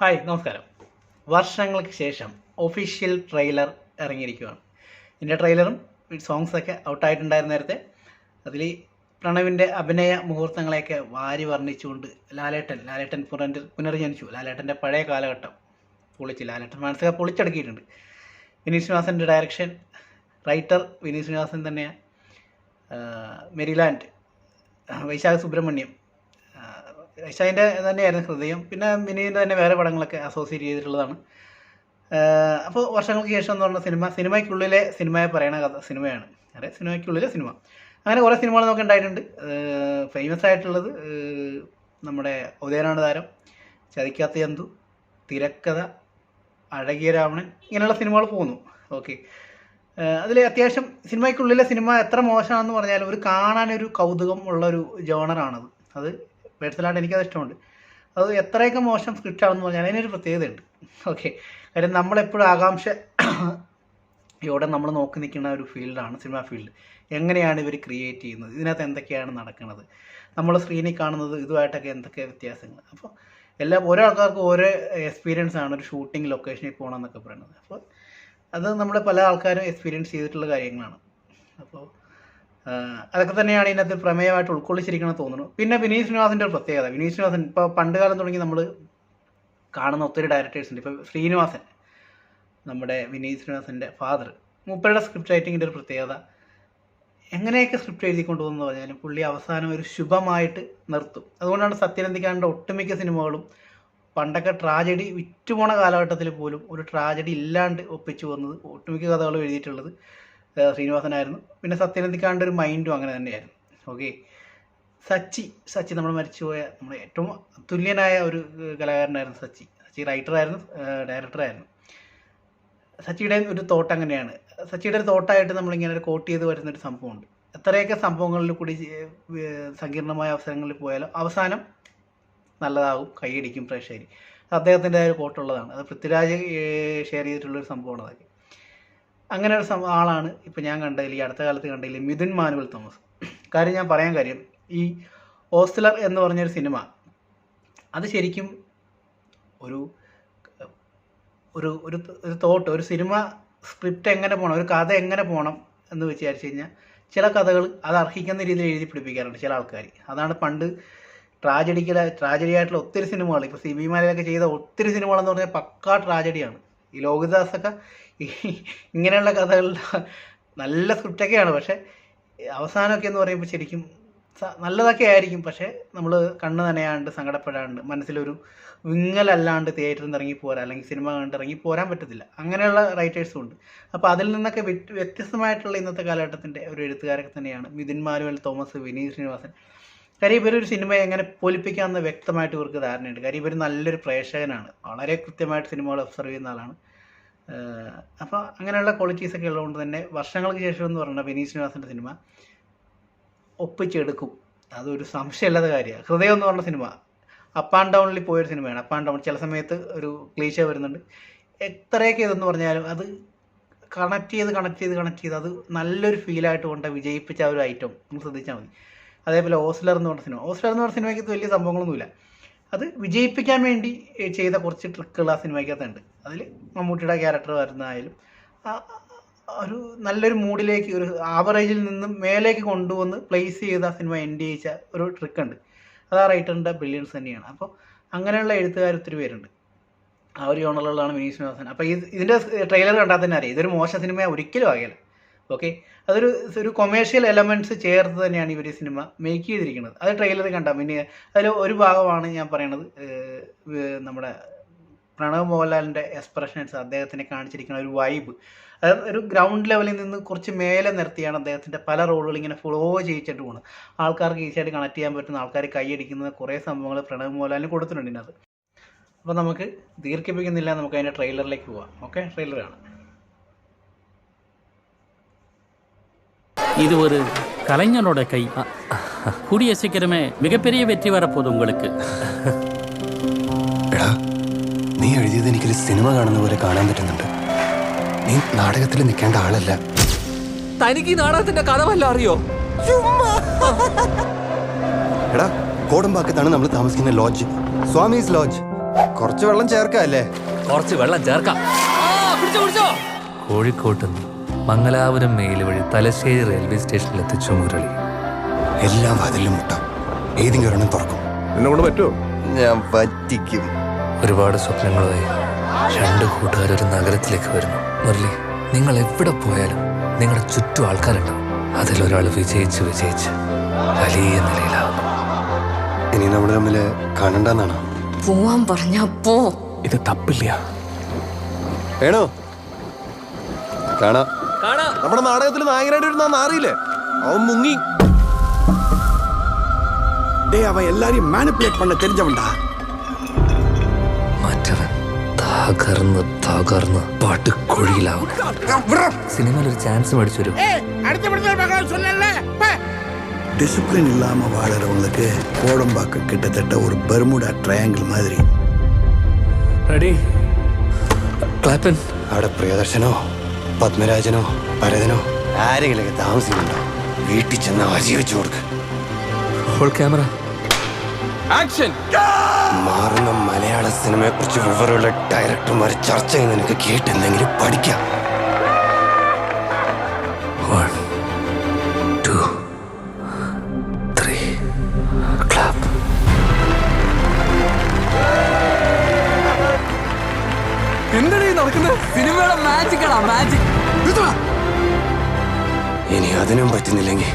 Hi നമസ്കാരം. വർഷങ്ങൾക്ക് ശേഷം ഒഫീഷ്യൽ ട്രെയിലർ ഇറങ്ങിയിരിക്കുകയാണ്. ഇതിന്റെ ട്രെയിലറും സോങ്സൊക്കെ ഔട്ടായിട്ടുണ്ടായിരുന്ന നേരത്തെ. അതിൽ പ്രണവിന്റെ അഭിനയ മുഹൂർത്തങ്ങളെയൊക്കെ വാരി വർണിച്ചുകൊണ്ട് ലാലേട്ടൻ ലാലേട്ടൻ പുനർ പുനർജനിച്ചു. ലാലേട്ടന്റെ പഴയ കാലഘട്ടം പൊളിച്ച് ലാലേട്ടൻ മനസ്സൊക്കെ പൊളിച്ചടക്കിയിട്ടുണ്ട്. വിനീത് ശ്രീനിവാസന്റെ ഡയറക്ഷൻ റൈറ്റർ വിനീത് ശ്രീനിവാസൻ തന്നെയാണ്. മെരിലാൻഡ് വൈശാഖ് സുബ്രഹ്മണ്യം വൈശാഖിന്റെ തന്നെയായിരുന്നു ഹൃദയം. പിന്നെ മിനിന്റെ തന്നെ വേറെ പടങ്ങളൊക്കെ അസോസിയേറ്റ് ചെയ്തിട്ടുള്ളതാണ്. അപ്പോൾ വർഷങ്ങൾക്ക് ശേഷം എന്ന് പറഞ്ഞ സിനിമ സിനിമയ്ക്കുള്ളിലെ സിനിമയെ പറയണ കഥ സിനിമയാണ്. അതെ സിനിമയ്ക്കുള്ളിലെ സിനിമ. അങ്ങനെ കുറേ സിനിമകൾ നമുക്ക് ഉണ്ടായിട്ടുണ്ട്. ഫേമസ് ആയിട്ടുള്ളത് നമ്മുടെ ഉദയനാണ് താരം ചതിക്കാത്ത ജന്തു തിരക്കഥ അഴകിയ രാവണൻ ഇങ്ങനെയുള്ള സിനിമകൾ പോകുന്നു. ഓക്കെ. അതിൽ അത്യാവശ്യം സിനിമയ്ക്കുള്ളിലെ സിനിമ എത്ര മോശമാണെന്ന് പറഞ്ഞാലും ഒരു കാണാനൊരു കൗതുകം ഉള്ള ഒരു ജോണറാണത് അത് പേഴ്സണലായിട്ട് എനിക്കത് ഇഷ്ടമുണ്ട്. അത് എത്രയൊക്കെ മോശം സ്ക്രിപ്റ്റ് ആണെന്ന് പറഞ്ഞാൽ അതിനൊരു പ്രത്യേകതയുണ്ട്. ഓക്കെ കാര്യം നമ്മളെപ്പോഴും ആകാംക്ഷ ഇവിടെ നമ്മൾ നോക്കി നിൽക്കുന്ന ഒരു ഫീൽഡാണ് സിനിമ ഫീൽഡ് എങ്ങനെയാണ് ഇവർ ക്രിയേറ്റ് ചെയ്യുന്നത്? ഇതിനകത്ത് എന്തൊക്കെയാണ് നടക്കുന്നത്? നമ്മൾ സ്ക്രീനിൽ കാണുന്നത് ഇതുമായിട്ടൊക്കെ എന്തൊക്കെ വ്യത്യാസങ്ങൾ? അപ്പോൾ എല്ലാ ഓരോ ആൾക്കാർക്കും ഓരോ എക്സ്പീരിയൻസ് ആണ് ഒരു ഷൂട്ടിംഗ് ലൊക്കേഷനിൽ പോകണം എന്നൊക്കെ പറയുന്നത്. അപ്പോൾ അത് നമ്മുടെ പല ആൾക്കാരും എക്സ്പീരിയൻസ് ചെയ്തിട്ടുള്ള കാര്യങ്ങളാണ്. അപ്പോൾ അതൊക്കെ തന്നെയാണ് ഇതിനകത്ത് പ്രമേയമായിട്ട് ഉൾക്കൊള്ളിച്ചിരിക്കണം തോന്നുന്നു. പിന്നെ വിനീത് ശ്രീനിവാസിന്റെ ഒരു പ്രത്യേകത. വിനീത് ശ്രീനിവാസൻ ഇപ്പോൾ പണ്ട് കാലം തുടങ്ങി നമ്മൾ കാണുന്ന ഒത്തിരി ഡയറക്ടേഴ്സ് ഉണ്ട്. ഇപ്പോൾ ശ്രീനിവാസൻ നമ്മുടെ വിനീത് ശ്രീനിവാസന്റെ ഫാദർ മൂപ്പരുടെ സ്ക്രിപ്റ്റ് റൈറ്റിങ്ങിന്റെ ഒരു പ്രത്യേകത. എങ്ങനെയൊക്കെ സ്ക്രിപ്റ്റ് എഴുതി കൊണ്ടുപോകുന്നു പറഞ്ഞാലും പുള്ളി അവസാനം ഒരു ശുഭമായിട്ട് നിർത്തും. അതുകൊണ്ടാണ് സത്യനന്ദിക്കാരന്റെ ഒട്ടുമിക്ക സിനിമകളും പണ്ടൊക്കെ ട്രാജഡി വിറ്റുപോണ കാലഘട്ടത്തിൽ പോലും ഒരു ട്രാജഡി ഇല്ലാണ്ട് ഒപ്പിച്ചു വന്നത് ഒട്ടുമിക്ക കഥകളും എഴുതിയിട്ടുള്ളത്. ശ്രീനിവാസനായിരുന്നു. പിന്നെ സത്യനന്ദിക്കാണ്ട് ഒരു മൈൻഡും അങ്ങനെ തന്നെയായിരുന്നു. ഓക്കെ. സച്ചി സച്ചി നമ്മൾ മരിച്ചുപോയ നമ്മുടെ ഏറ്റവും തുല്യനായ ഒരു കലാകാരനായിരുന്നു സച്ചി. സച്ചി റൈറ്ററായിരുന്നു ഡയറക്ടറായിരുന്നു. സച്ചിയുടെ ഒരു തോട്ട് അങ്ങനെയാണ്. സച്ചിയുടെ ഒരു തോട്ടായിട്ട് നമ്മളിങ്ങനെ ഒരു കോട്ട് ചെയ്ത് വരുന്ന ഒരു സംഭവമുണ്ട്. എത്രയൊക്കെ സംഭവങ്ങളിൽ കൂടി സങ്കീർണമായ അവസരങ്ങളിൽ പോയാലും അവസാനം നല്ലതാകും കൈയടിക്കും പ്രേക്ഷകർ അദ്ദേഹത്തിന്റെ ഒരു കോട്ടുള്ളതാണ്. അത് പൃഥ്വിരാജ് ഷെയർ ചെയ്തിട്ടുള്ളൊരു സംഭവമാണ് അതൊക്കെ. അങ്ങനെ ഒരു ആളാണ് ഇപ്പൊ ഞാൻ കണ്ടതിൽ ഈ അടുത്ത കാലത്ത് കണ്ടതിൽ മിഥുൻ മാനുവൽ തോമസ്. കാര്യം ഞാൻ പറയാൻ കാര്യം ഈ ഓസ്ലർ എന്ന് പറഞ്ഞൊരു സിനിമ അത് ശരിക്കും ഒരു ഒരു ഒരു ഒരു തോട്ട് ഒരു സിനിമ സ്ക്രിപ്റ്റ് എങ്ങനെ പോകണം ഒരു കഥ എങ്ങനെ പോകണം എന്ന് വിചാരിച്ചു കഴിഞ്ഞാൽ ചില കഥകൾ അത് അർഹിക്കുന്ന രീതിയിൽ എഴുതി പിടിപ്പിക്കാറുണ്ട് ചില ആൾക്കാർ അതാണ് പണ്ട് ട്രാജഡിക്കല ട്രാജഡി ആയിട്ടുള്ള ഒത്തിരി സിനിമകൾ. ഇപ്പോൾ സി ബി മാലയിലൊക്കെ ചെയ്ത ഒത്തിരി സിനിമകളെന്ന് പറഞ്ഞാൽ പക്കാ ട്രാജഡിയാണ്. ഈ ലോകിദാസൊക്കെ ഇങ്ങനെയുള്ള കഥകൾ നല്ല സ്ക്രിപ്റ്റൊക്കെയാണ് പക്ഷേ അവസാനമൊക്കെ എന്ന് പറയുമ്പോൾ ശരിക്കും നല്ലതൊക്കെ ആയിരിക്കും പക്ഷേ നമ്മൾ കണ്ണ് നനയാണ്ട് സങ്കടപ്പെടാണ്ട് മനസ്സിലൊരു വിങ്ങലല്ലാണ്ട് തിയേറ്ററിൽ നിന്ന് ഇറങ്ങി പോരാ അല്ലെങ്കിൽ സിനിമ കണ്ട് ഇറങ്ങി പോരാൻ പറ്റത്തില്ല. അങ്ങനെയുള്ള റൈറ്റേഴ്സും ഉണ്ട്. അപ്പോൾ അതിൽ നിന്നൊക്കെ വ്യത്യ- വ്യത്യസ്തമായിട്ടുള്ള ഇന്നത്തെ കാലഘട്ടത്തിന്റെ ഒരു എഴുത്തുകാരൊക്കെ തന്നെയാണ് മിഥുൻ മാനുവൽ തോമസ് വിനീത് ശ്രീനിവാസൻ. കാര്യം ഇവരൊരു സിനിമയെ എങ്ങനെ പൊലിപ്പിക്കാമെന്ന് വ്യക്തമായിട്ട് ഇവർക്ക് ധാരണയുണ്ട്. കാര്യം ഇവർ നല്ലൊരു പ്രേക്ഷകനാണ്. വളരെ കൃത്യമായിട്ട് സിനിമകൾ ഒബ്സർവ് ചെയ്യുന്ന ആളാണ്. അപ്പോൾ അങ്ങനെയുള്ള ക്വാളിറ്റീസ് ഒക്കെ ഉള്ളതുകൊണ്ട് തന്നെ വർഷങ്ങൾക്ക് ശേഷം എന്ന് പറഞ്ഞാൽ വിനീത് ശ്രീനിവാസന്റെ സിനിമ ഒപ്പിച്ചെടുക്കും. അതൊരു സംശയമില്ലാത്ത കാര്യമാണ്. ഹൃദയം എന്ന് പറഞ്ഞ സിനിമ അപ്പ് ആൻഡ് ഡൗണിൽ പോയൊരു സിനിമയാണ് അപ്പ് ആൻഡ് ഡൗൺ ചില സമയത്ത് ഒരു ക്ലീശ വരുന്നുണ്ട്. എത്രയൊക്കെ ഇതെന്ന് പറഞ്ഞാലും അത് കണക്ട് ചെയ്ത് കണക്ട് ചെയ്ത് കണക്ട് ചെയ്ത് അത് നല്ലൊരു ഫീലായിട്ട് കൊണ്ട് വിജയിപ്പിച്ച ഒരു ഐറ്റം നിങ്ങൾ ശ്രദ്ധിച്ചാൽ മതി. അതേപോലെ ഓസ്ലർ എന്ന് പറഞ്ഞ സിനിമ ഓസ്ലർ എന്ന് പറഞ്ഞ സിനിമയ്ക്ക് വലിയ സംഭവങ്ങളൊന്നുമില്ല. അത് വിജയിപ്പിക്കാൻ വേണ്ടി ചെയ്ത കുറച്ച് ട്രിക്കുകൾ ആ സിനിമയ്ക്കകത്തുണ്ട്. അതിൽ മമ്മൂട്ടിയുടെ ക്യാരക്ടർ വരുന്നതായാലും ഒരു നല്ലൊരു മൂഡിലേക്ക് ഒരു ആവറേജിൽ നിന്നും മേലേക്ക് കൊണ്ടുവന്ന് പ്ലേസ് ചെയ്ത ആ സിനിമ എൻഡ് ചെയ്യിച്ച ഒരു ട്രിക്കുണ്ട്. അത് ആ റൈറ്ററിന്റെ ബ്രില്യൻസ് തന്നെയാണ്. അപ്പോൾ അങ്ങനെയുള്ള എഴുത്തുകാർ ഒത്തിരി പേരുണ്ട്. ആ ഒരു ജോണലുള്ളതാണ് വിനീത് ശ്രീനിവാസൻ. അപ്പോൾ ഈ ഇതിന്റെ ട്രെയിലർ കണ്ടാൽ തന്നെ അറിയാം. ഇതൊരു മോശം സിനിമ ഒരിക്കലും ആകില്ല. ഓക്കെ അതൊരു ഒരു കൊമേഴ്ഷ്യൽ എലമെന്റ്സ് ചേർത്ത് തന്നെയാണ് ഇവർ ഈ സിനിമ മേക്ക് ചെയ്തിരിക്കുന്നത്. അത് ട്രെയിലർ കണ്ടാൽ പിന്നെ അതിൽ ഒരു ഭാഗമാണ് ഞാൻ പറയണത് നമ്മുടെ പ്രണവ് മോഹൻലാലിന്റെ എക്സ്പ്രഷൻസ് അദ്ദേഹത്തിനെ കാണിച്ചിരിക്കുന്ന ഒരു വൈബ് അതായത് ഒരു ഗ്രൗണ്ട് ലെവലിൽ നിന്ന് കുറച്ച് മേലെ നിർത്തിയാണ് അദ്ദേഹത്തിന്റെ പല റോളുകൾ ഇങ്ങനെ ഫ്ലോ ചെയ്യിച്ചിട്ട് പോകുന്നത് ആൾക്കാർക്ക് ഈസിയായിട്ട് കണക്ട് ചെയ്യാൻ പറ്റുന്ന ആൾക്കാർ കൈയടിക്കുന്ന കുറേ സംഭവങ്ങൾ പ്രണവ് മോഹൻലാലിന് കൊടുത്തിട്ടുണ്ട് ഇതിനകത്ത്. അപ്പോൾ നമുക്ക് ദീർഘിപ്പിക്കുന്നില്ല നമുക്ക് അതിന്റെ ട്രെയിലറിലേക്ക് പോവാം. ഓക്കെ ട്രെയിലർ കാണാം இது ஒரு கலைஞனோட கை கூடிய சீக்கிரமே மிகப்பெரிய வெற்றி வரப்போகுது உங்களுக்கு എടാ നീ എഴുതിയത് എനിക്കൊരു സിനിമ കാണുന്ന പോലെ കാണാൻ പറ്റുന്നുണ്ട് നീ നാടകത്തിൽ നിൽക്കേണ്ട ആളല്ല തനിക്ക് ഈ നാടകത്തിന്റെ കഥ വല്ല അറിയോ എടാ കോടമ്പാക്കത്താണ് നമ്മൾ താമസിക്കുന്ന ലോഡ്ജ് സ്വാമീസ് ലോഡ്ജ് കുറച്ച് വെള്ളം ചേർക്കല്ലേ കുറച്ച് വെള്ളം ചേർക്കാം കോഴിക്കോട്ട് നിന്ന് മംഗലാപുരം മെയിൽ വഴി തലശ്ശേരി റെയിൽവേ സ്റ്റേഷനിൽ എത്തിച്ചു മുരളി. എല്ലാം വാതിലും മുട്ടാം. ഏതെങ്കിലും ഒരെണ്ണം തുറക്കും. എന്നെ കൊണ്ട് പറ്റുമോ? ഞാൻ പറ്റിക്കും. ഒരുപാട് സ്വപ്നങ്ങളുമായി രണ്ട് കൂട്ടുകാരൊരു നഗരത്തിലേക്ക് വരുന്നു. മുരളി നിങ്ങൾ എവിടെ പോയാലും നിങ്ങളുടെ ചുറ്റും ആൾക്കാരുണ്ടാവും. അതിലൊരാൾ വിജയിച്ച് വിജയിച്ച് വലിയ നിലയിലാവുന്നു ഇനി നമ്മൾ തമ്മിൽ കാണണ്ടെന്നാണോ? പോവാൻ പറഞ്ഞാ പോ. ഇത് തപ്പില്ല. വേണോ? കാണാം. നമ്മുടെ നാടകത്തിൽ നായകനായിട്ട് വരുന്ന നാറിയില്ലേ അവൻ മുങ്ങി டேய் அவன் எல்லாரையும் மேனிப்புலேட் பண்ண தெரிஞ்சவன்டா മറ്റവൻ തകർന്ന് തകർന്ന് പാട്ടുകുഴിയിലാവും സിനിമയിൽ ഒരു ചാൻസ് മേടിച്ചൊരു டிசிப்ளின் இல்லாம வாழறவங்களுக்கு கோடம்பாக்கம் கிட்டத்தட்ட ஒரு பெர்முடா ட்ரையாங்கிள் மாதிரி റെഡി ക്ലാപ്പൻ അവിടെ പ്രിയദർശനോ പത്മരാജനോ ഭരതനോ ആരെങ്കിലൊക്കെ താമസിക്കുന്നുണ്ടോ? വീട്ടിൽ ചെന്ന വശി വെച്ചു കൊടുക്ക്. ഹോൾ ക്യാമറ മാറുന്ന മലയാള സിനിമയെ കുറിച്ച് വിവരമുള്ള ഡയറക്ടർമാർ ചർച്ച ചെയ്യുന്ന നിനക്ക് കേട്ട് എന്തെങ്കിലും പഠിക്കാം. ക്ലാപ്പ് എന്താണ് നടക്കുന്നത്? സിനിമയുടെ മാജിക് ആണ്? മാജിക് അതിനും പറ്റുന്നില്ലെങ്കിൽ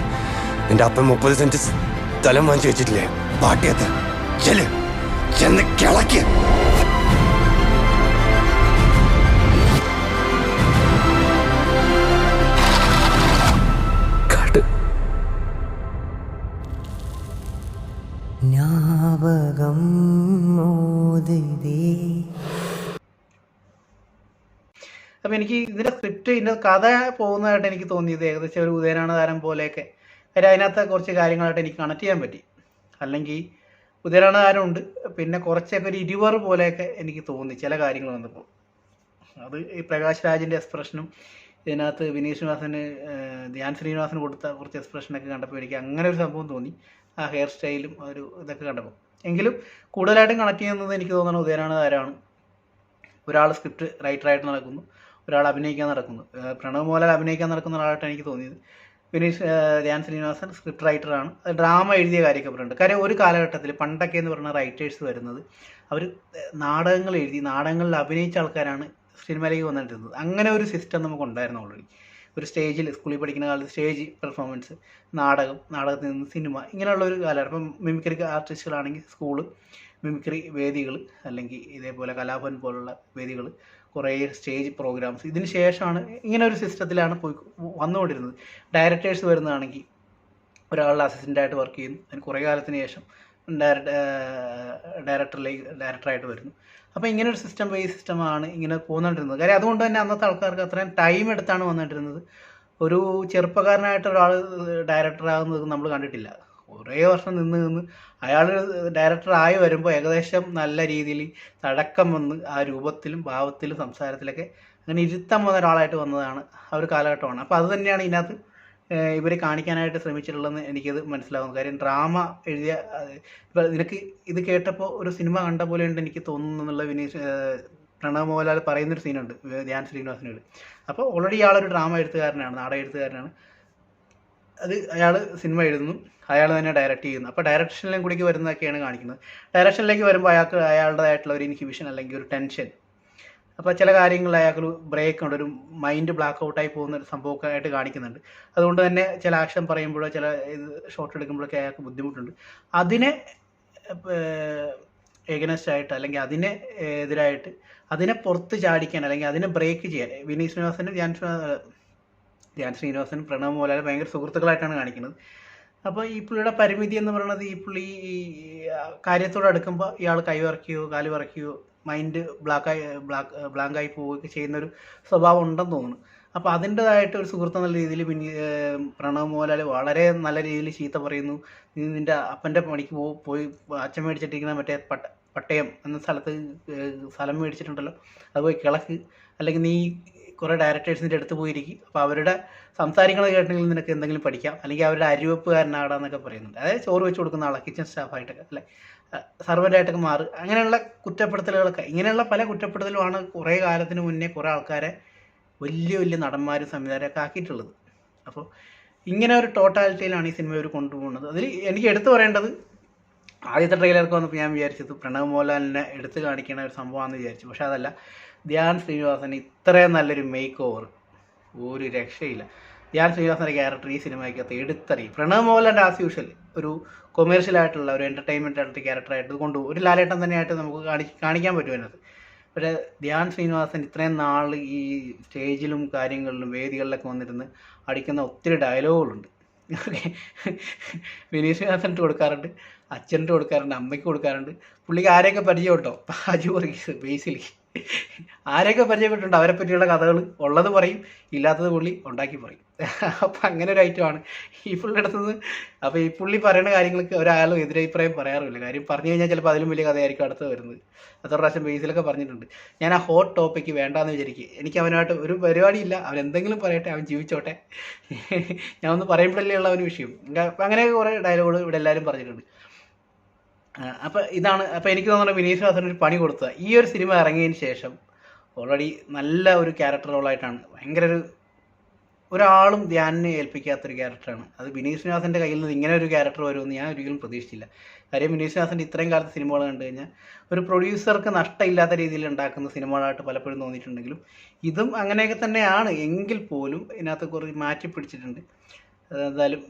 എന്റെ അപ്പൻ മുപ്പത് സെന്റ് സ്ഥലം വാങ്ങിച്ചു വെച്ചിട്ടില്ലേ? പാട്ടിയത്ത്. ചെൽ ചെന്ന് കിളക്ക്. ജ്ഞാപകം മോദിതേ അപ്പൊ എനിക്ക് ഇതിന്റെ സ്ക്രിപ്റ്റ് ഇന്ന കഥ പോകുന്നതായിട്ട് എനിക്ക് തോന്നിയത് ഏകദേശം ഒരു ഉദയനാണ് താരം പോലെയൊക്കെ. കാര്യം അതിനകത്ത് കുറച്ച് കാര്യങ്ങളായിട്ട് എനിക്ക് കണക്ട് ചെയ്യാൻ പറ്റി. അല്ലെങ്കിൽ ഉദയനാണ് ഉണ്ട്. പിന്നെ കുറച്ചൊക്കെ ഒരു ഇരുവർ പോലെയൊക്കെ എനിക്ക് തോന്നി ചില കാര്യങ്ങൾ വന്നപ്പോൾ. അത് ഈ പ്രകാശ് രാജിന്റെ എക്സ്പ്രഷനും ഇതിനകത്ത് വിനീത് ശ്രീനിവാസന് ധ്യാൻ ശ്രീനിവാസന് കൊടുത്ത കുറച്ച് എക്സ്പ്രഷനൊക്കെ കണ്ടപ്പോൾ എനിക്ക് അങ്ങനെ ഒരു സംഭവം തോന്നി. ആ ഹെയർ സ്റ്റൈലും ഒരു ഇതൊക്കെ കണ്ടപ്പോൾ. എങ്കിലും കൂടുതലായിട്ടും കണക്ട് ചെയ്യുന്നത് എനിക്ക് തോന്നുന്നത് ഉദയനാണ് താരമാണ്. ഒരാൾ സ്ക്രിപ്റ്റ് റൈറ്ററായിട്ട് നടക്കുന്നു. ഒരാൾ അഭിനയിക്കാൻ നടക്കുന്നു. പ്രണവ് മോഹൻലാൽ അഭിനയിക്കാൻ നടക്കുന്ന ഒരാളായിട്ടാണ് എനിക്ക് തോന്നിയത് വിനീഷ് ധ്യാൻ ശ്രീനിവാസൻ സ്ക്രിപ്റ്റ് റൈറ്ററാണ് ഡ്രാമ എഴുതിയ കാര്യമൊക്കെ പറയുന്നുണ്ട് കാര്യം ഒരു കാലഘട്ടത്തിൽ പണ്ടൊക്കെ എന്ന് പറഞ്ഞ റൈറ്റേഴ്സ് വരുന്നത് അവർ നാടകങ്ങൾ എഴുതി നാടകങ്ങളിൽ അഭിനയിച്ച ആൾക്കാരാണ് സിനിമയിലേക്ക് വന്നിട്ടിരുന്നത്. അങ്ങനെ ഒരു സിസ്റ്റം നമുക്ക് ഉണ്ടായിരുന്നു ഓൾറെഡി ഒരു സ്റ്റേജിൽ സ്കൂളിൽ പഠിക്കുന്ന കാലത്ത് സ്റ്റേജ് പെർഫോമൻസ് നാടകം നാടകത്തിൽ നിന്ന് സിനിമ ഇങ്ങനെയുള്ള ഒരു കാലമാണ് ഇപ്പം മിമിക്രി ആർട്ടിസ്റ്റുകളാണെങ്കിൽ സ്കൂൾ മിമിക്രി വേദികൾ അല്ലെങ്കിൽ ഇതേപോലെ കലാഭൻ പോലുള്ള വേദികൾ കുറേ സ്റ്റേജ് പ്രോഗ്രാംസ്. ഇതിന് ശേഷമാണ് ഇങ്ങനെ ഒരു സിസ്റ്റത്തിലാണ് പോയി വന്നുകൊണ്ടിരുന്നത്. ഡയറക്ടേഴ്സ് വരുന്നതാണെങ്കിൽ ഒരാളുടെ അസിസ്റ്റന്റായിട്ട് വർക്ക് ചെയ്യുന്നു. അതിന് കുറേ കാലത്തിന് ശേഷം ഡയറക്ടർ ഡയറക്ടറിലേക്ക് ഡയറക്ടറായിട്ട് വരുന്നു. അപ്പോൾ ഇങ്ങനെ ഒരു സിസ്റ്റം ബേസ് സിസ്റ്റമാണ് ഇങ്ങനെ പോന്നുകൊണ്ടിരുന്നത്. കാര്യം അതുകൊണ്ട് തന്നെ അന്നത്തെ ആൾക്കാർക്ക് അത്രയും ടൈം എടുത്താണ് വന്നിട്ടിരുന്നത് ഒരു ചെറുപ്പക്കാരനായിട്ട് ഒരാൾ ഡയറക്ടറാകുന്നത് നമ്മൾ കണ്ടിട്ടില്ല. കുറേ വർഷം നിന്ന് നിന്ന് അയാൾ ഡയറക്ടർ ആയി വരുമ്പോൾ ഏകദേശം നല്ല രീതിയിൽ തടക്കം വന്ന് ആ രൂപത്തിലും ഭാവത്തിലും സംസാരത്തിലൊക്കെ അങ്ങനെ ഇരുത്തം വന്ന ഒരാളായിട്ട് വന്നതാണ് ആ ഒരു കാലഘട്ടമാണ്. അപ്പോൾ അത് തന്നെയാണ് ഇതിനകത്ത് ഇവർ കാണിക്കാനായിട്ട് ശ്രമിച്ചിട്ടുള്ളതെന്ന് എനിക്കത് മനസ്സിലാവുന്നു. കാര്യം ഡ്രാമ എഴുതിയ ഇപ്പം നിനക്ക് ഇത് കേട്ടപ്പോൾ ഒരു സിനിമ കണ്ട പോലെ ഉണ്ട് എനിക്ക് തോന്നുന്നു എന്നുള്ള വിനീഷ് പ്രണവ് മോഹൻലാൽ പറയുന്നൊരു സീനുണ്ട് ധ്യാൻ ശ്രീനിവാസിനോട്. അപ്പോൾ ഓൾറെഡി ഇയാളൊരു ഡ്രാമ എഴുത്തുകാരനാണ് നാടക എഴുത്തുകാരനാണ് അത് അയാൾ സിനിമ എഴുതുന്നു. അയാൾ തന്നെ ഡയറക്റ്റ് ചെയ്യുന്നു. അപ്പോൾ ഡയറക്ഷനിലും കൂടിക്ക് വരുന്നതൊക്കെയാണ് കാണിക്കുന്നത്. ഡയറക്ഷനിലേക്ക് വരുമ്പോൾ അയാൾക്ക് അയാളുടേതായിട്ടുള്ള ഒരു ഇൻഹിബിഷൻ അല്ലെങ്കിൽ ഒരു ടെൻഷൻ അപ്പോൾ ചില കാര്യങ്ങളിൽ അയാൾക്ക് ഒരു ബ്രേക്ക് ഉണ്ട്. ഒരു മൈൻഡ് ബ്ലാക്ക് ഔട്ടായി പോകുന്ന ഒരു സംഭവമൊക്കെ ആയിട്ട് കാണിക്കുന്നുണ്ട്. അതുകൊണ്ട് തന്നെ ചില ആക്ഷൻ പറയുമ്പോഴോ ചില ഇത് ഷോട്ട് എടുക്കുമ്പോഴൊക്കെ അയാൾക്ക് ബുദ്ധിമുട്ടുണ്ട്. അതിനെ എഗനസ്റ്റ് ആയിട്ട് അല്ലെങ്കിൽ അതിനെ എതിരായിട്ട് അതിനെ പുറത്ത് ചാടിക്കാൻ അല്ലെങ്കിൽ അതിനെ ബ്രേക്ക് ചെയ്യാൻ വിനീത് ശ്രീനിവാസന് ധ്യാൻ ശ്രീ- ധ്യാൻ ശ്രീനിവാസൻ പ്രണവ് മോഹൻലാൽ ഭയങ്കര സുഹൃത്തുക്കളായിട്ടാണ് കാണിക്കുന്നത്. അപ്പോൾ ഈ പുള്ളിയുടെ പരിമിതി എന്ന് പറയുന്നത് ഈ പുള്ളി ഈ കാര്യത്തോട് അടുക്കുമ്പോൾ ഇയാൾ കൈ വിറയ്ക്കുകയോ കാൽ വിറക്കുകയോ മൈൻഡ് ബ്ലാക്കായി ബ്ലാക്ക് ബ്ലാങ്കായി പോവുകയൊക്കെ ചെയ്യുന്നൊരു സ്വഭാവം ഉണ്ടെന്ന് തോന്നുന്നു. അപ്പോൾ അതിന്റെതായിട്ട് ഒരു സുഹൃത്ത് നല്ല രീതിയിൽ പിന്നെ പ്രണവ് മോഹൻലാൽ വളരെ നല്ല രീതിയിൽ ചീത്ത പറയുന്നു. നീ നിന്റെ അപ്പന്റെ പണിക്ക് പോയി അച്ഛൻ മേടിച്ചിട്ടിരിക്കുന്ന മറ്റേ പട്ട പട്ടയം എന്ന സ്ഥലത്ത് സ്ഥലം മേടിച്ചിട്ടുണ്ടല്ലോ. അത് പോയി കിളക്ക്. അല്ലെങ്കിൽ നീ കുറേ ഡയറക്ടേഴ്സിന്റെ അടുത്ത് പോയിരിക്കും. അപ്പോൾ അവരുടെ സംസാരിക്കണ കേട്ടെങ്കിൽ നിനക്ക് എന്തെങ്കിലും പഠിക്കാം. അല്ലെങ്കിൽ അവരുടെ അരിവെപ്പുകാരനാടാന്നൊക്കെ പറയുന്നുണ്ട്. അതായത് ചോറ് വെച്ച് കൊടുക്കുന്ന ആളെ കിച്ചൺ സ്റ്റാഫായിട്ടൊക്കെ അല്ലെ? സർവന്റായിട്ടൊക്കെ മാറി. അങ്ങനെയുള്ള കുറ്റപ്പെടുത്തലുകളൊക്കെ ഇങ്ങനെയുള്ള പല കുറ്റപ്പെടുത്തലുമാണ് കുറേ കാലത്തിന് മുന്നേ കുറേ ആൾക്കാരെ വലിയ വലിയ നടന്മാരും സംവിധായകരൊക്കെ ആക്കിയിട്ടുള്ളത്. അപ്പോൾ ഇങ്ങനെ ഒരു ടോട്ടാലിറ്റിയിലാണ് ഈ സിനിമ ഇവർ കൊണ്ടുപോകുന്നത്. അതിൽ എനിക്ക് എടുത്തു പറയേണ്ടത് ആദ്യത്തെ ട്രെയിലർക്ക് വന്നപ്പോൾ ഞാൻ വിചാരിച്ചത് പ്രണവ് മോഹൻലാലിനെ എടുത്തു കാണിക്കുന്ന ഒരു സംഭവമാണെന്ന് വിചാരിച്ചു. പക്ഷെ അതല്ല ധ്യാൻ ശ്രീനിവാസൻ ഇത്രയും നല്ലൊരു മേക്ക് ഓവർ ഒരു രക്ഷയില്ല. ധ്യാൻ ശ്രീനിവാസന്റെ ക്യാരക്ടർ ഈ സിനിമയ്ക്കകത്ത് എടുത്തറിയും. പ്രണവ് മോഹൻലാലിന്റെ ആസ് യൂഷ്വൽ ഒരു കൊമേഴ്ഷ്യൽ ആയിട്ടുള്ള ഒരു എന്റർടൈൻമെന്റ് ആയിട്ട് ക്യാരക്ടറായിട്ട് കൊണ്ട് ഒരു ലാലേട്ടൻ തന്നെയായിട്ട് നമുക്ക് കാണി കാണിക്കാൻ പറ്റും അതിനകത്ത്. പക്ഷേ ധ്യാൻ ശ്രീനിവാസൻ ഇത്രയും നാൾ ഈ സ്റ്റേജിലും കാര്യങ്ങളിലും വേദികളിലൊക്കെ വന്നിരുന്ന് അടിക്കുന്ന ഒത്തിരി ഡയലോഗുകളുണ്ട് വിനീത് ശ്രീനിവാസനിട്ട് കൊടുക്കാറുണ്ട്. അച്ഛനിട്ട് കൊടുക്കാറുണ്ട് അമ്മയ്ക്ക് കൊടുക്കാറുണ്ട്. പുള്ളിക്ക് ആരെയൊക്കെ പരിചയം കേട്ടോ പാജു വർഗീസ് ബേസിലി ആരെയൊക്കെ പരിചയപ്പെട്ടിട്ടുണ്ട്? അവരെ പറ്റിയുള്ള കഥകൾ ഉള്ളത് പറയും ഇല്ലാത്തത് പുള്ളി ഉണ്ടാക്കി പറയും. അപ്പം അങ്ങനെ ഒരു ഐറ്റമാണ് ഈ പുള്ളിയുടെ അടുത്തത് അപ്പോൾ ഈ പുള്ളി പറയുന്ന കാര്യങ്ങൾക്ക് ഒരാളും എതിരഭിപ്രായം പറയാറില്ല കാര്യം പറഞ്ഞു കഴിഞ്ഞാൽ ചിലപ്പോൾ അതിലും വലിയ കഥയായിരിക്കും അടുത്ത് വരുന്നത്. അത്ര പ്രാവശ്യം ബേസിലൊക്കെ പറഞ്ഞിട്ടുണ്ട്. ഞാൻ ആ ഹോട്ട് ടോപ്പിക്ക് വേണ്ടാന്ന് വിചാരിക്കും എനിക്ക് അവനായിട്ട് ഒരു പരിപാടിയില്ല. അവൻ എന്തെങ്കിലും പറയട്ടെ അവൻ ജീവിച്ചോട്ടെ. ഞാൻ ഒന്ന് പറയുമ്പോഴല്ലേ ഉള്ള ഒരു വിഷയം. അങ്ങനെ കുറേ ഡയലോഗുകൾ ഇവിടെ എല്ലാവരും പറഞ്ഞിട്ടുണ്ട്. അപ്പോൾ ഇതാണ് അപ്പോൾ എനിക്ക് തോന്നുന്നത് വിനീത് ശ്വാസന് ഒരു പണി കൊടുത്തത്. ഈ ഒരു സിനിമ ഇറങ്ങിയതിന് ശേഷം ഓൾറെഡി നല്ല ഒരു ക്യാരക്ടർ റോളായിട്ടാണ് ഭയങ്കര ഒരു ഒരാളും ധ്യാനിനെ ഏൽപ്പിക്കാത്തൊരു ക്യാരക്ടറാണ് അത് വിനീത് ശ്രീനിവാസന്റെ കയ്യിൽ നിന്ന് ഇങ്ങനെ ഒരു ക്യാരക്ടർ വരുമെന്ന് ഞാൻ ഒരിക്കലും പ്രതീക്ഷിച്ചില്ല. കാര്യം വിനീത് ശ്രീനിവാസന്റെ ഇത്രയും കാലത്ത് സിനിമകൾ കണ്ടു കഴിഞ്ഞാൽ ഒരു പ്രൊഡ്യൂസർക്ക് നഷ്ടമില്ലാത്ത രീതിയിൽ ഉണ്ടാക്കുന്ന സിനിമകളായിട്ട് പലപ്പോഴും തോന്നിയിട്ടുണ്ടെങ്കിലും ഇതും അങ്ങനെയൊക്കെ തന്നെയാണ്. എങ്കിൽ പോലും ഇതിനകത്ത് കുറച്ച് മാറ്റി പിടിച്ചിട്ടുണ്ട്. എന്തായാലും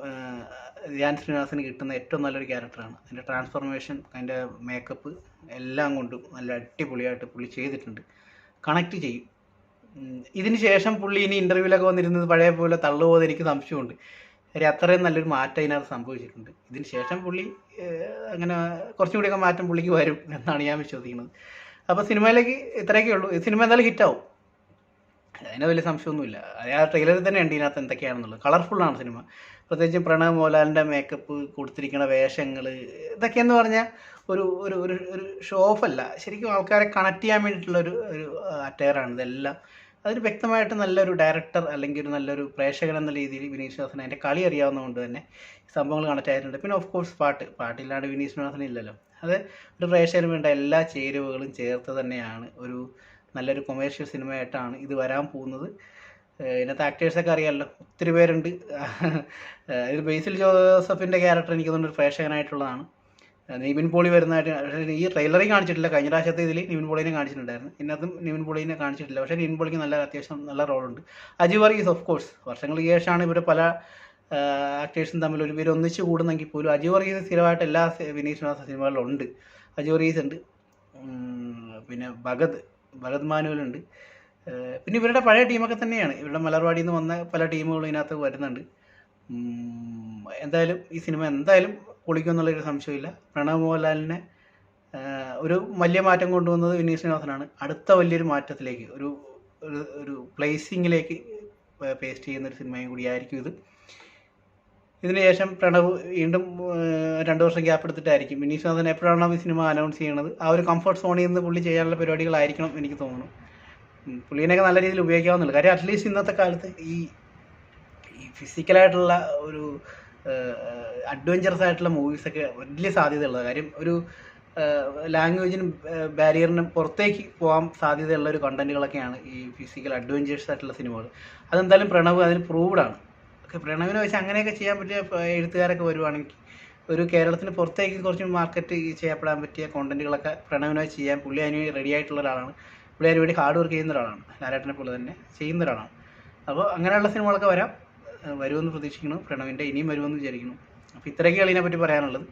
ധ്യാൻ ശ്രീനിവാസന് കിട്ടുന്ന ഏറ്റവും നല്ലൊരു ക്യാരക്ടറാണ്. അതിന്റെ ട്രാൻസ്ഫോർമേഷൻ അതിന്റെ മേക്കപ്പ് എല്ലാം കൊണ്ടും നല്ല അടിപൊളിയായിട്ട് പുള്ളി ചെയ്തിട്ടുണ്ട്. കണക്ട് ചെയ്യും. ഇതിന് ശേഷം പുള്ളി ഇനി ഇന്റർവ്യൂലൊക്കെ വന്നിരുന്നത് പഴയ പോലെ തള്ളുപോകുന്ന എനിക്ക് സംശയമുണ്ട്. കാര്യം അത്രയും നല്ലൊരു മാറ്റം ഇതിനകത്ത് സംഭവിച്ചിട്ടുണ്ട്. ഇതിന് ശേഷം പുള്ളി അങ്ങനെ കുറച്ചും മാറ്റം പുള്ളിക്ക് വരും എന്നാണ് ഞാൻ വിശ്വസിക്കുന്നത്. അപ്പോൾ സിനിമയിലേക്ക് ഇത്രയൊക്കെ ഉള്ളൂ. സിനിമ എന്തായാലും ഹിറ്റാവും അതിന് വലിയ സംശയമൊന്നുമില്ല. അത് ആ ട്രെയിലറിൽ തന്നെ ഉണ്ട് ഇതിനകത്ത് എന്തൊക്കെയാണെന്നുള്ളത്. ആണ് സിനിമ പ്രത്യേകിച്ച് പ്രണവ് മോഹൻലാലിന്റെ മേക്കപ്പ് കൊടുത്തിരിക്കുന്ന വേഷങ്ങൾ ഇതൊക്കെയെന്ന് പറഞ്ഞാൽ ഒരു ഒരു ഒരു ഒരു ഷോ ഓഫ് അല്ല. ശരിക്കും ആൾക്കാരെ കണക്ട് ചെയ്യാൻ വേണ്ടിയിട്ടുള്ള ഒരു ഒരു അറ്റയറാണ് ഇതെല്ലാം. അതിന് വ്യക്തമായിട്ട് നല്ലൊരു ഡയറക്ടർ അല്ലെങ്കിൽ ഒരു നല്ലൊരു പ്രേക്ഷകൻ എന്ന രീതിയിൽ വിനീത് ശ്രീനിവാസൻ അതിന്റെ കളി അറിയാവുന്നതുകൊണ്ട് തന്നെ സംഭവങ്ങൾ കണക്ട് ആയിട്ടുണ്ട്. പിന്നെ ഓഫ് കോഴ്സ് പാട്ട്. പാട്ടില്ലാണ്ട് വിനീത് ശ്രീനിവാസൻ ഇല്ലല്ലോ. അത് ഒരു പ്രേക്ഷകന് വേണ്ട എല്ലാ ചേരുവകളും ചേർത്ത് തന്നെയാണ് ഒരു നല്ലൊരു കൊമേഴ്ഷ്യൽ സിനിമയായിട്ടാണ് ഇത് വരാൻ പോകുന്നത്. ഇതിനകത്ത് ആക്ടേഴ്സൊക്കെ അറിയാമല്ലോ ഒത്തിരി പേരുണ്ട്. ഇതിൽ ഇത് ബേസിൽ ജോസഫിന്റെ ക്യാരക്ടർ എനിക്ക് തോന്നുന്നു പ്രേക്ഷകനായിട്ടുള്ളതാണ്. നിവിൻ പോളി വരുന്നതായിട്ട് ഈ ട്രെയിലറിൽ കാണിച്ചിട്ടില്ല. കഴിഞ്ഞ പ്രാവശ്യത്തെ ഇതിൽ നിവിൻ പോളിനെ കാണിച്ചിട്ടുണ്ടായിരുന്നു. ഇതിനകത്തും നിവിൻ പോളിനെ കാണിച്ചിട്ടില്ല. പക്ഷേ നിവിൻ പോളിക്ക് നല്ല അത്യാവശ്യം നല്ല റോളുണ്ട്. അജു വർഗീസ് ഓഫ് കോഴ്സ് വർഷങ്ങൾക്ക് ശേഷമാണ് ഇവർ പല ആക്ടേഴ്സും തമ്മിൽ ഒരു പേര് ഒന്നിച്ച് കൂടുന്നെങ്കിൽ പോലും അജു വർഗീസ് സ്ഥിരമായിട്ട് എല്ലാ വിനീത് ശ്രീനിവാസ സിനിമകളിലും ഉണ്ട്. അജു വർഗീസ് ഉണ്ട്. പിന്നെ ഭഗത്. ഭഗത് മാനുവലുണ്ട്. പിന്നെ ഇവരുടെ പഴയ ടീമൊക്കെ തന്നെയാണ്. ഇവരുടെ മലർവാടിയിൽ നിന്ന് വന്ന പല ടീമുകളും ഇതിനകത്ത് വരുന്നുണ്ട്. എന്തായാലും ഈ സിനിമ എന്തായാലും പൊളിക്കും എന്നുള്ളൊരു സംശയമില്ല പ്രണവ് മോഹൻലാലിനെ ഒരു വലിയ മാറ്റം കൊണ്ടുവന്നത് വിനീത് ശ്രീനിവാസനാണ്. അടുത്ത വലിയൊരു മാറ്റത്തിലേക്ക് ഒരു ഒരു പ്ലേസിങ്ങിലേക്ക് പേസ്റ്റ് ചെയ്യുന്ന ഒരു സിനിമയും കൂടിയായിരിക്കും ഇത്. ഇതിന് ശേഷം പ്രണവ് വീണ്ടും രണ്ടു വർഷം ഗ്യാപ്പ് എടുത്തിട്ടായിരിക്കും. വിനീത് ശ്രീനിവാസൻ എപ്പോഴാണോ ഈ സിനിമ അനൗൺസ് ചെയ്യണത്? ആ ഒരു കംഫർട്ട് സോണിൽ നിന്ന് പുള്ളി ചെയ്യാനുള്ള പരിപാടികളായിരിക്കണം എനിക്ക് തോന്നുന്നു. പുള്ളീനെയൊക്കെ നല്ല രീതിയിൽ ഉപയോഗിക്കാവുന്നുള്ളൂ കാര്യം അറ്റ്ലീസ്റ്റ് ഇന്നത്തെ കാലത്ത് ഈ ഫിസിക്കലായിട്ടുള്ള ഒരു അഡ്വഞ്ചറസ് ആയിട്ടുള്ള മൂവീസൊക്കെ വലിയ സാധ്യതയുള്ളത്. കാര്യം ഒരു ലാംഗ്വേജിനും ബാരിയറിനും പുറത്തേക്ക് പോകാൻ സാധ്യതയുള്ള ഒരു കണ്ടന്റുകളൊക്കെയാണ് ഈ ഫിസിക്കൽ അഡ്വഞ്ചേഴ്സ് ആയിട്ടുള്ള സിനിമകൾ അതെന്തായാലും പ്രണവ് അതിൽ പ്രൂവ്ഡ് ആണ്. ഒക്കെ പ്രണവിനെ വെച്ച് അങ്ങനെയൊക്കെ ചെയ്യാൻ പറ്റിയ എഴുത്തുകാരൊക്കെ വരുവാണെങ്കിൽ ഒരു കേരളത്തിന് പുറത്തേക്ക് കുറച്ച് മാർക്കറ്റ് ചെയ്യപ്പെടാൻ പറ്റിയ കോണ്ടന്റുകളൊക്കെ പ്രണവിനെ വെച്ച് ചെയ്യാൻ പുള്ളി അതിന് റെഡി ആയിട്ടുള്ള ഒരാളാണ്. പുള്ളി അതിന് വേണ്ടി ഹാർഡ് വർക്ക് ചെയ്യുന്ന ഒരാളാണ്. ലാലേട്ടനെ പോലെ തന്നെ ചെയ്യുന്ന ഒരാളാണ്. അപ്പോൾ അങ്ങനെയുള്ള സിനിമകളൊക്കെ വരാം. വരുമെന്ന് പ്രതീക്ഷിക്കുന്നു. പ്രണവിന്റെ ഇനിയും വരുമെന്ന് വിചാരിക്കുന്നു. അപ്പോൾ ഇത്രയൊക്കെയാണ് ഇതിനെപ്പറ്റി പറയാനുള്ളത്.